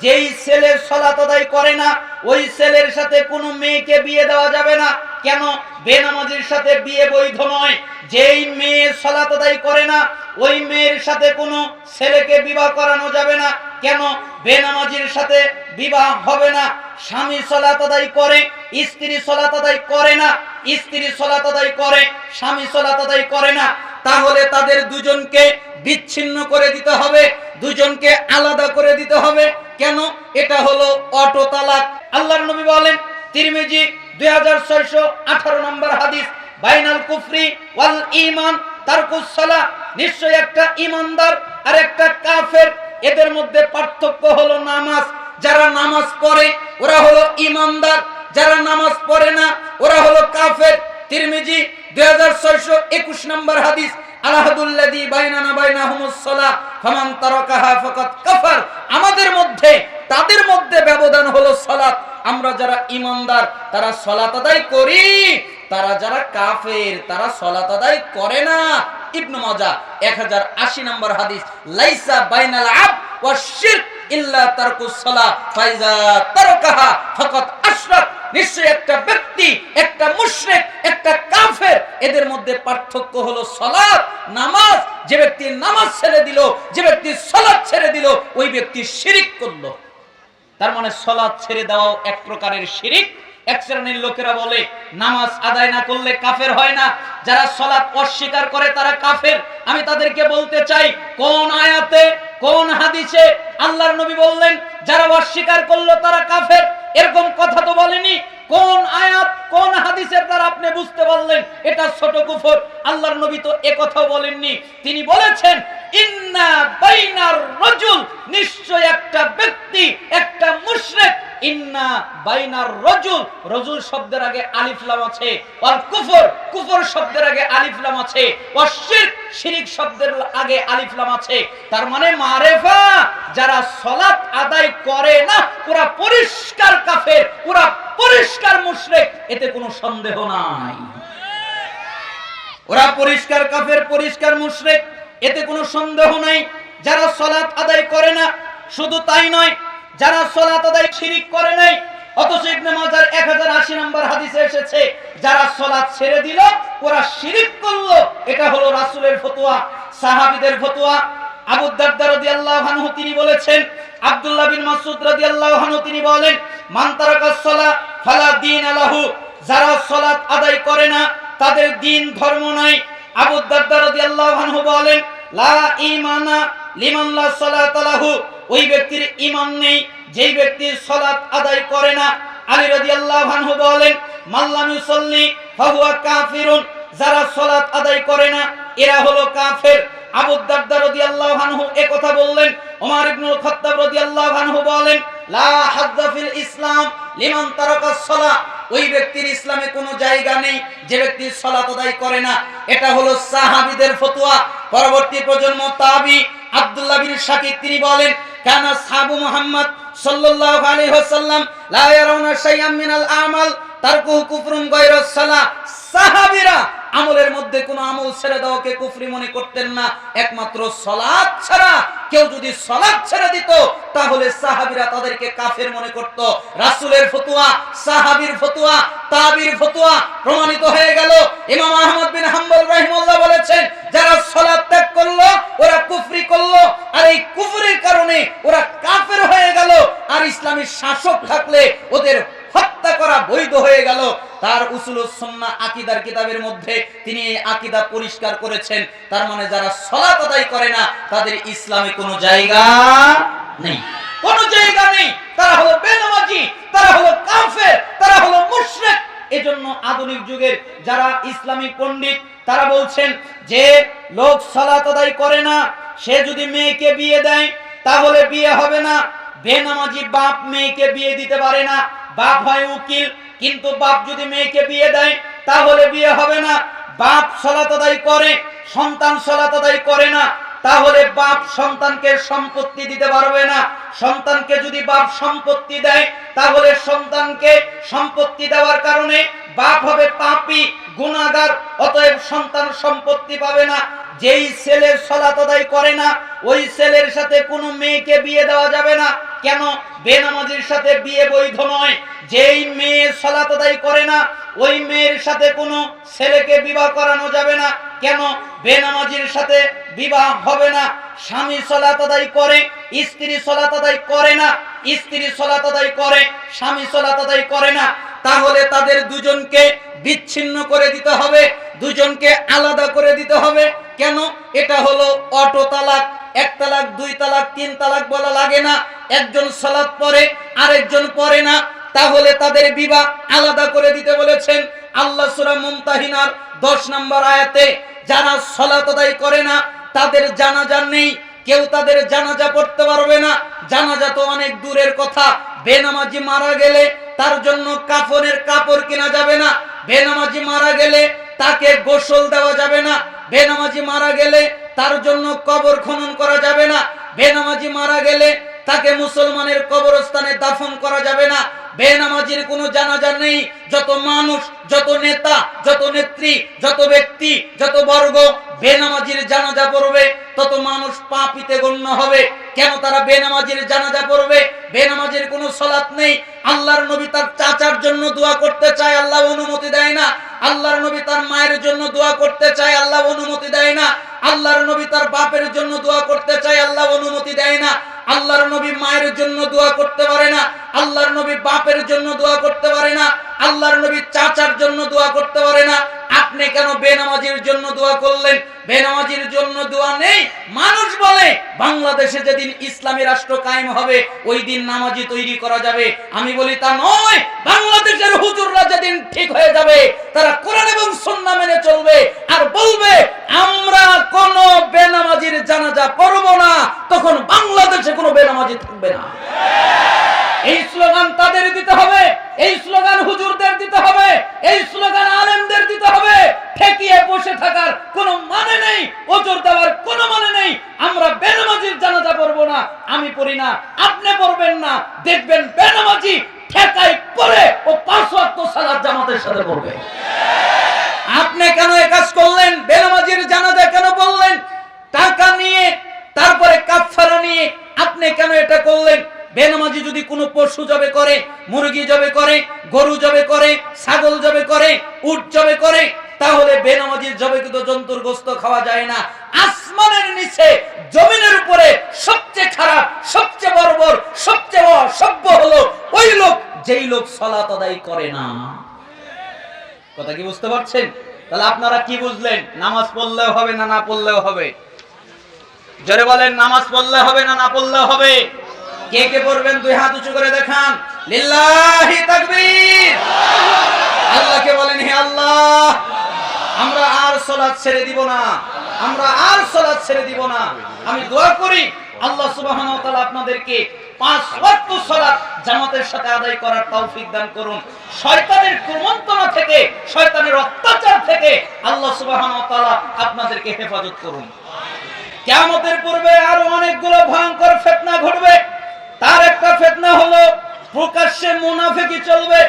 যেই ছেলে সলাত আদায় করে না, ওই ছেলের সাথে কোনো মেয়েকে বিয়ে দেওয়া যাবে না। কেন? বেনামাজির সাথে বিয়ে বৈধ নয়। যেই মেয়ে সলাত আদায় করে না, ওই মেয়ের সাথে কোনো ছেলেকে বিবাহ করানো যাবে না। কেন? বেনামাজির সাথে বিবাহ হবে না। স্বামী সলাত আদায় করে, স্ত্রী সলাত আদায় করে না। স্ত্রী সলাত আদায় করে, স্বামী সলাত আদায় করে না। তাহলে তাদের দুজনকে বিচ্ছিন্ন করে দিতে হবে, দুজনকে আলাদা করে দিতে হবে। কেন? এটা হলো অটো তালাক। আল্লাহর নবী বলেন, তিরমিজি দুই হাজার ছয়শো আঠারো নম্বর হাদিস, বাইনাল কুফরি ওয়াল ইমান তারকুস সালা নিশ্চয় একটা ইমানদার আর একটা কাফের, এদের মধ্যে পার্থক্য হলো নামাজ। যারা নামাজ পড়ে, ওরা হলো ইমানদার যারা নামাজ পড়ে না, ওরা হলো কাফের। তিরমিজি দুই হাজার ছয়শো একুশ নম্বর হাদিস আমাদের মধ্যে, তাদের মধ্যে ব্যবধান হলো আমরা যারা ইমানদার, তারা সালাত আদায় করি। তারা যারা কাফের, তারা সালাত আদায় করে না। ইবনু মাজা 1080 নম্বর হাদিস, লাইসা বাইনাল আব ইল্লা তারকুস ফাইজা ফাকাত আশরাক নিশ্চয় একটা ব্যক্তি, একটা মুশরিক, একটা কাফের, এদের মধ্যে পার্থক্য হলো সালাত, নামাজ, যে ব্যক্তি নামাজ ছেড়ে দিল, যে ব্যক্তি সালাত ছেড়ে দিল, ওই ব্যক্তি শিরিক করল। তার মানে সলাৎ ছেড়ে দেওয়াও এক প্রকারের শিরিক। এক শ্রেণির লোকেরা বলে, নামাজ আদায় না করলে কাফের হয় না। যারা সলাৎ অস্বীকার করে তারা কাফের। আমি তাদেরকে বলতে চাই, কোন আয়াতে, কোন হাদিসে আল্লাহর নবী বললেন, যারা অস্বীকার করল তারা কাফের। এরকম কথা তো বলেনি। কোন আয়াত, কোন হাদিসের দ্বারা আপনি বুঝতে পারলেন, এটা ছোট কুফর। আল্লাহর নবী তো এ কথাও বলেননি। তিনি বলেছেন, ইন্না বাইনার রজুল, নিশ্চয় একটা ব্যক্তি, একটা মুশরিক, ইন্না বাইনার রজুল। রজুল শব্দের আগে আলিফ লাম আছে। আর কুফর কুফর শব্দের আগে আলিফ লাম আছে। আর শিরক শব্দের আগে আলিফ লাম আছে। তার মানে মারেফা, যারা সলাত আদায় করে না ওরা পরিষ্কার কাফের ওরা পরিষ্কার মুশরিক, এতে কোনো সন্দেহ নাই। ওরা পরিষ্কার কাফের, পরিষ্কার মুশরিক, এতে কোনো সন্দেহ নাই। যারা সলাত আদায় করে না, শুধু তাই নয়, যারা সলাত আদায় শিরিক করে নাই অথচ ইবনে মাজার 1080 নম্বর হাদিসে এসেছে, যারা সলাত ছেড়ে দিল, ওরা শিরিক করল। এটা হলো রাসূলের ফতোয়া, সাহাবীদের ফতোয়া। আবু দারদা রাদিয়াল্লাহু আনহু তিনি বলেছেন, আব্দুল্লাহ বিন মাসউদ রাদিয়াল্লাহু আনহু তিনি বলেন, মান তারাকাস সালাহ ফালা দীন লাহু যারা সালাত আদায় করে না, তাদের দিন ধর্ম নাই। আবু দারদা রাদিয়াল্লাহু আনহু বলেন, লা ঈমানা লিমান লা সালাতা লাহু। ওই ব্যক্তির ঈমান নেই। যেই ব্যক্তি সালাত আদায় করে না, আলী রাদিয়াল্লাহু আনহু বলেন মাল্লাম ইউসাল্লি ফাহুয়া কাফিরুন যারা সালাত আদায় করে না, এরা হলো কাফের। আবু দারদা রাদিয়াল্লাহু আনহু এ কথা বললেন, ওমর ইবনুল খাত্তাব রাদিয়াল্লাহু আনহু বলেন, লা হাজ্জা ফিল ইসলাম লিমান তারাকাস সালাহ ওই ব্যক্তির ইসলামে কোনো জায়গা নেই যে ব্যক্তি সালাত আদায় করে না। এটা হলো সাহাবীদের ফতোয়া। পরবর্তী প্রজন্ম তাবি আব্দুল্লাহ বিন শাকিক তিনি বলেন, কানা সাহাবু মুহাম্মদ সাল্লাল্লাহু আলাইহি ওয়াসাল্লাম লা ইয়ারাউনা শাইআম মিনাল আমাল তারকুহু কুফরুন গায়রাস সালাহ সাহাবীরা আমলের মধ্যে কোনো আমল ছেড়ে দেওয়াকে কুফরি মনে করতেন না। একমাত্র সলাদ ছাড়া কেউ যদি সলাদ ছেড়ে দিত, তাহলে সাহাবীরা তাদেরকে কাফের মনে করত। রাসূলের ফতোয়া, সাহাবীর ফতোয়া, তাবির ফতোয়া প্রমাণিত হয়ে গেল। ইমাম আহমদ বিন হাম্বল রাহিমাহুল্লাহ বলেছেন, যারা সলাদ ত্যাগ করল, ওরা কুফরি করল, আর এই কুফরির কারণে ওরা কাফের হয়ে গেল। আর ইসলামী শাসক থাকলে ওদের করা বৈধ হয়ে গেল। তার উসুল সুন্না আকিদার কিতাবের মধ্যে তিনি এই আকিদা পরিষ্কার করেছেন। তার মানে যারা সলাত আদায় করে না, তাদের ইসলামে কোনো জায়গা নেই। কোনো জায়গা নেই। তারা হলো বেনামাজি, তারা হলো কাফের, তারা হলো মুশরিক। এজন্য আধুনিক যুগের যারা ইসলামিক পণ্ডিত, তারা বলছেন যে লোক সালাত আদায় করে না, সে যদি মেয়েকে বিয়ে দেয়, তাহলে বিয়ে হবে না। বেনামাজি বাপ মেয়েকে বিয়ে দিতে পারে না। বাপ হয় উকিল, কিন্তু বাপ যদি মেয়েকে বিয়ে দেয়, তাহলে বিয়ে হবে না। বাপ সলাত আদায় করে, সন্তান সলাত আদায় করে না। তাহলে বাপ সন্তানকে সম্পত্তি দিতে পারবে না। সন্তানকে যদি বাপ সম্পত্তি দেয়, তাহলে সন্তানকে সম্পত্তি দেওয়ার কারণে বাপ হবে পাপী, গুণাগার, অতএব সন্তান সম্পত্তি পাবে না। যেই ছেলের সলাত আদায় করে না, ওই ছেলের সাথে কোনো মেয়েকে বিয়ে দেওয়া যাবে না। কেন বেনামাজির সাথে বিয়ে বৈধ নয়? যেই মেয়ে সলাত আদায় করে না, ওই মেয়ের সাথে কোনো ছেলেকে বিবাহ করানো যাবে না। কেন বেনামাজির সাথে বিবাহ হবে না? স্বামী সলাত আদায় করে, স্ত্রী সলাত আদায় করে না। স্ত্রী সলাত আদায় করে, স্বামী সলাত আদায় করে না। তাহলে তাদের দুজনকে বিচ্ছিন্ন করে দিতে হবে, দুজনকে আলাদা করে দিতে হবে। কেন? এটা হলো অটো তালাক, এক তালাক, দুই তালাক, তিন তালাক বলা লাগে না। একজন সালাত পরে আরেকজন পরে না। তাহলে তাদের বিবাহ আলাদা করে দিতে বলেছেন আল্লাহ সূরা মুমতাহিনার 10 নম্বর আয়াতে, যারা সালাত আদায় করে না, তাদের জানাজা নেই। কেউ তাদের জানাজা পড়তে পারবে না। জানাজা তো অনেক দূরের কথা। বেনামাজি মারা গেলে তার জন্য কাফনের কাপড় কেনা যাবে না। বেনামাজি মারা গেলে তাকে গোসল দেওয়া যাবে না। বেনামাজি মারা গেলে তার জন্য কবর খনন করা যাবে না। বেনামাজি মারা গেলে তাকে মুসলমানের কবরস্থানে দাফন করা যাবে না। বেনামাজির কোনো জানাজা নেই। যত মানুষ, যত নেতা, যত নেত্রী, যত ব্যক্তি, যত বর্গ বেনামাজির জানাজা পড়বে, তত মানুষ পাপিতে গণ্য হবে। কেন তারা বেনামাজির জানাজা পড়বে? বেনামাজির কোনো সলাৎ নেই। আল্লাহর নবী তার চাচার জন্য দোয়া করতে চায়, আল্লাহ অনুমতি দেয় না। আল্লাহর নবী তার মায়ের জন্য দোয়া করতে চায়, আল্লাহ অনুমতি দেয় না। আল্লাহর নবী তার বাপের জন্য দোয়া করতে চায়, আল্লাহ অনুমতি দেয় না। আল্লাহর নবী মায়ের জন্য দোয়া করতে পারে না, আল্লাহর নবী বাপের জন্য দোয়া করতে পারে না, আল্লাহর নবী চাচার জন্য দোয়া করতে পারে না। আপনি কেন বেনামাজির জন্য দোয়া করলেন? বেনামাজির জন্য দোয়া নেই। মানুষ বলে, বাংলাদেশে যেদিন ইসলামী রাষ্ট্র কায়েম হবে, ওই দিন নামাজি তৈরি করা যাবে। আমি বলি তা নয়। বাংলাদেশের হুজুররা যেদিন ঠিক হয়ে যাবে, তারা কোরআন এবং সুন্নাহ মেনে চলবে আর বলবে, আমরা কোন বেনামাজির জানাজা পড়ব না। বেনামাজি থাকবে না। এই স্লোগান তাদের দিতে হবে, এই স্লোগান হুজুরদের দিতে হবে, এই স্লোগান আলেমদের দিতে হবে। ঠেকিয়ে বসে থাকার কোনো মানে নেই, ওজোর দেওয়ার কোনো মানে নেই। আমরা বেনামাজির জানাজা পড়ব না, আমি পড়ি না, আপনি পড়বেন না। দেখবেন বেনামাজি ঠেকাই পড়ে ও পাঁচ সালাত জামাতের সাথে পড়বে। আপনি কেন এ কাজ করলেন? বেনামাজির জানাজা কেন বললেন? টাকা নিয়ে, তারপরে কাফারা নিয়ে আপনি কেন এটা করলেন? বেনামাজি যদি কোনো পশু জবে করে, মুরগি জবে করে, গরু জবে করে, ছাগল জবে করে, উট জবে করে, তাহলে বেনামাজির জবেকৃত জন্তুর গোস্ত খাওয়া যায় না। আসমানের নিচে, জমিনের উপরে সবচেয়ে খারাপ, সবচেয়ে বর্বর, সবচেয়ে অসভ্য হলো ওই লোক, যেই লোক সলাত আদায় করে না। কথা কি বুঝতে পারছেন? তাহলে আপনারা কি বুঝলেন? নামাজ পড়লেও হবে না না পড়লেও হবে? জোরে বলেন, নামাজ পড়লে হবে না না পড়লে হবে? কে কে পড়বেন? দুই হাত উঁচু করে দেখান। লিল্লাহি তাকবীর। আল্লাহকে বলেন, হে আল্লাহ, আমরা আর সালাত ছেড়ে দিব না। আমরা আর সালাত ছেড়ে দিব না। আমি দোয়া করি, আল্লাহ সুবহানাহু ওয়া তাআলা আপনাদেরকে পাঁচ ওয়াক্ত সালাত জামাতের সাথে আদায় করার তৌফিক দান করুন। শয়তানের কুমন্ত্রণা থেকে, শয়তানের অত্যাচার থেকে আল্লাহ সুবহানাহু ওয়া তাআলা আপনাদেরকে হেফাজত করুন। কিয়ামতের পূর্বে আরও অনেকগুলো ভয়ঙ্কর ফেতনা ঘটবে। তার একটা ফেতনা হলো প্রকাশ্যে মুনাফিকি চলবে।